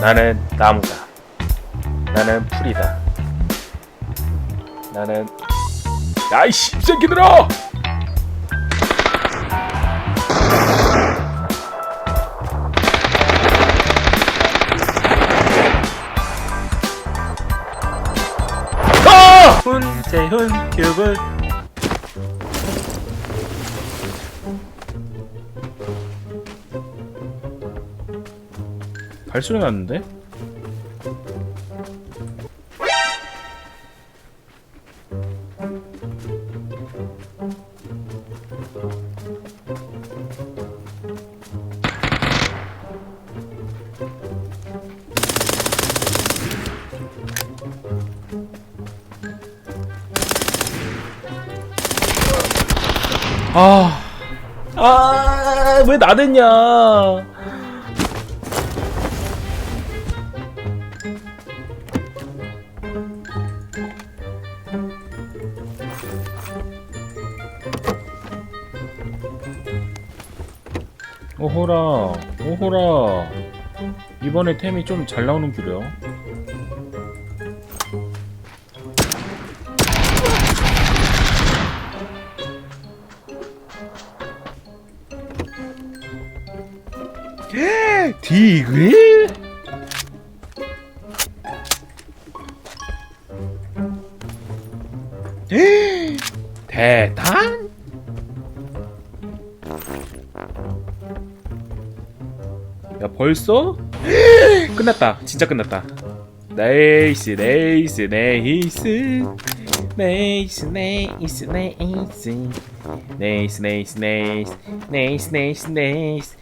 나는 나무다. 나는 풀이다. 나는 야이 씹새끼들아! 아! 훈재훈 큐브 발소리 났는데? 아, 아, 왜 나댔냐? 오호라, 오호라. 이번에 템이 좀 잘 나오는 부려. 디그 벌써? 끝났다. 진짜 끝났다. 네이스 네이스 네이스. 네이스 네이스 네이스. 네이스 네이스 네이스. 네이스 네이스 네이스.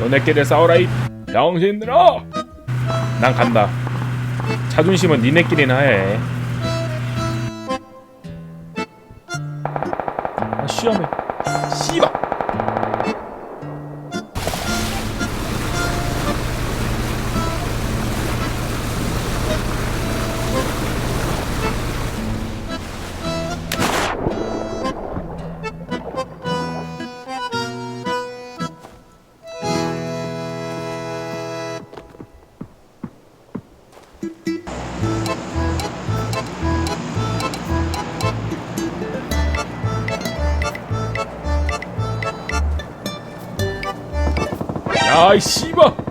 너네끼리 싸우라 이 병신들아 난 간다. 자존심은 니네끼리나 해 show me. 야이 씨발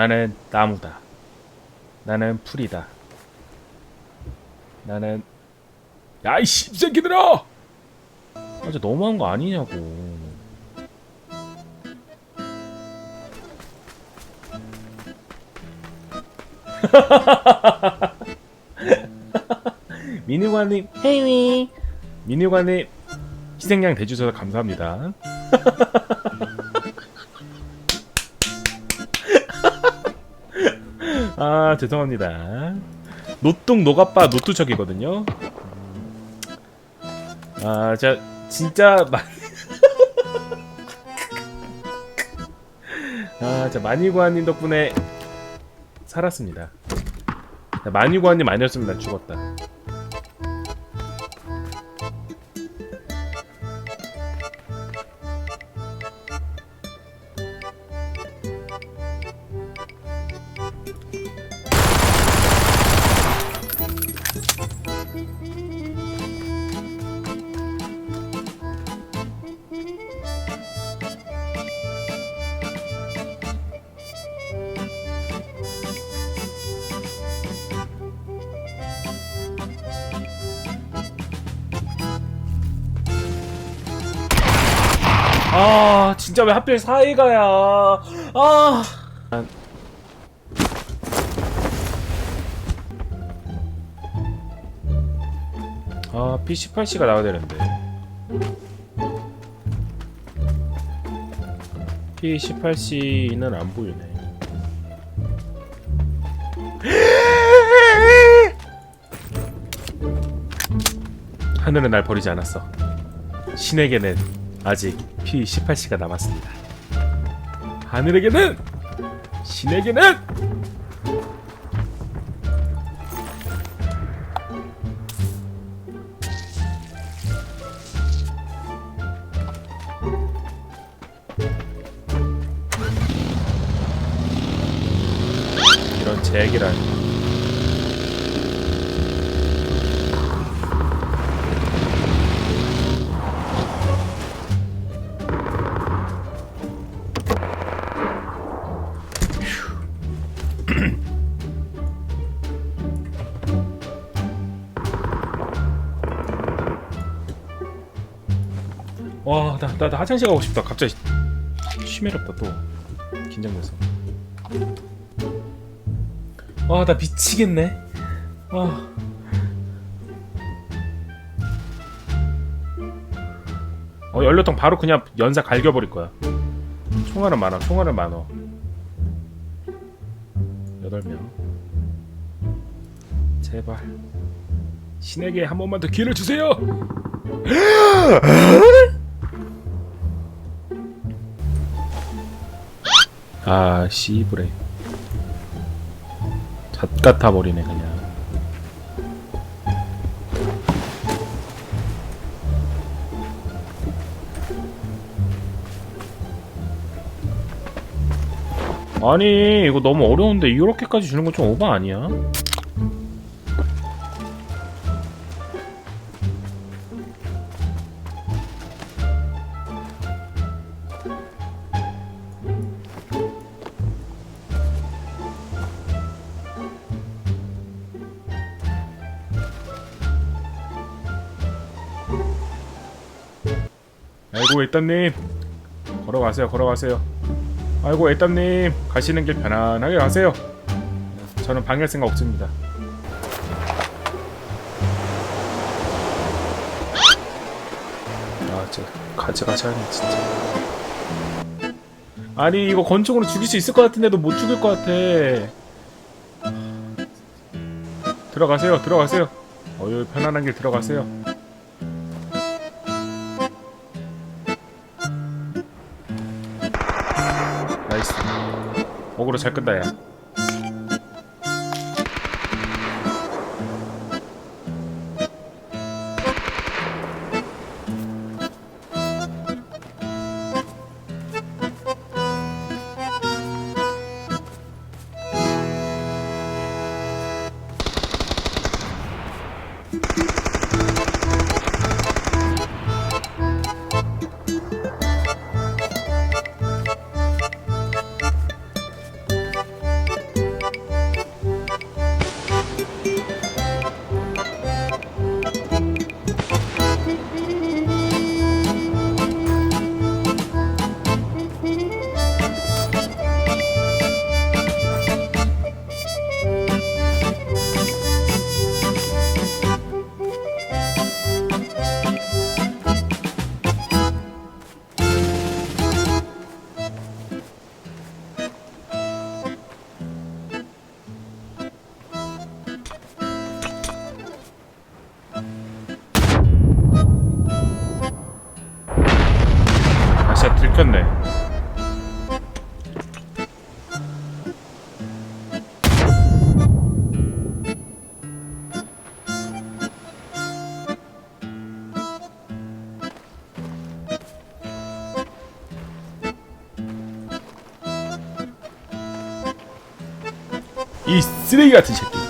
나는 나무다. 나는 풀이다. 나는 야이 씹새끼들아! 아, 진짜 너무한 거 아니냐고. 민우관님, 헤이. 민우관님 희생양 대주셔서 감사합니다. 아 죄송합니다. 노뚱 노가빠 노투척이거든요. 아, 자 진짜 많이 아, 자 마니구아님 덕분에 살았습니다. 자, 마니구아님 아니었으면 난 죽었다. 아 진짜 왜 하필 사이가야? 아. 아, 아 P18C가 나와야 되는데. P18C는 안 보이네. 하늘은 날 버리지 않았어. 신에게는 아직 P18C가 남았습니다. 하늘에게는 신에게는! 이런 제기란 와, 나, 나, 나 화장실 가고 싶다. 갑자기 쉬매렵다 또. 긴장돼서. 와, 나 미치겠네. 와. 어, 연료통 바로 그냥 연사 갈겨버릴 거야. 총알은 많아, 총알은 많어. 여덟 명. 제발. 신에게 한 번만 더 기회를 주세요! 아 씨브레 잣 같아 버리네 그냥 아니 이거 너무 어려운데 이렇게까지 주는 건 좀 오바 아니야? 아이고 애땀님. 걸어가세요 걸어가세요. 아이고 애땀님. 가시는 길 편안하게 가세요. 저는 방해할 생각 없습니다. 아 진짜 가져가자 진짜. 아니 이거 권총으로 죽일 수 있을 것 같은데도 못 죽일 것 같아. 들어가세요 들어가세요. 어유 편안한 길 들어가세요 어그로 잘 끈다 야 이 쓰레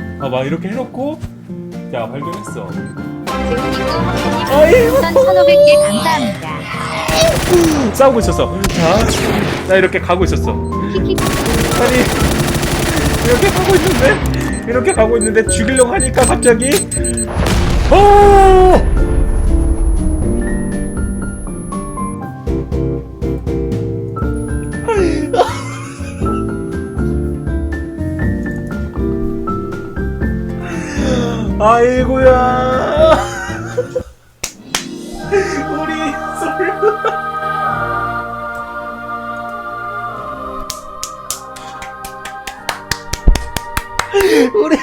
아막 이렇게 해놓고 자 발견했어. 아이고. 우선 1500개 감사합니다. 싸우고 있었어. 자 나 이렇게 가고 있었어. 아니 이렇게 가고 있는데? 이렇게 가고 있는데 죽이려고 하니까 갑자기 어 아이고야. 우리 솔 우리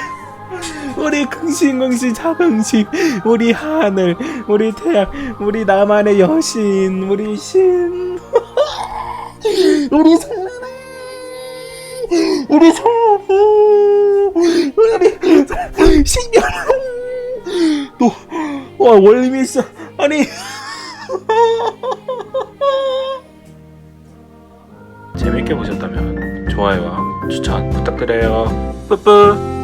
우리 긍신긍신 자긍신 우리 하늘 우리 태양 우리 나만의 여신 우리 신. 우리 성우 우리 성우리 신년 또와 월미 있어. 아니. 재밌게 보셨다면 좋아요와 추천 부탁드려요. 뿌뿌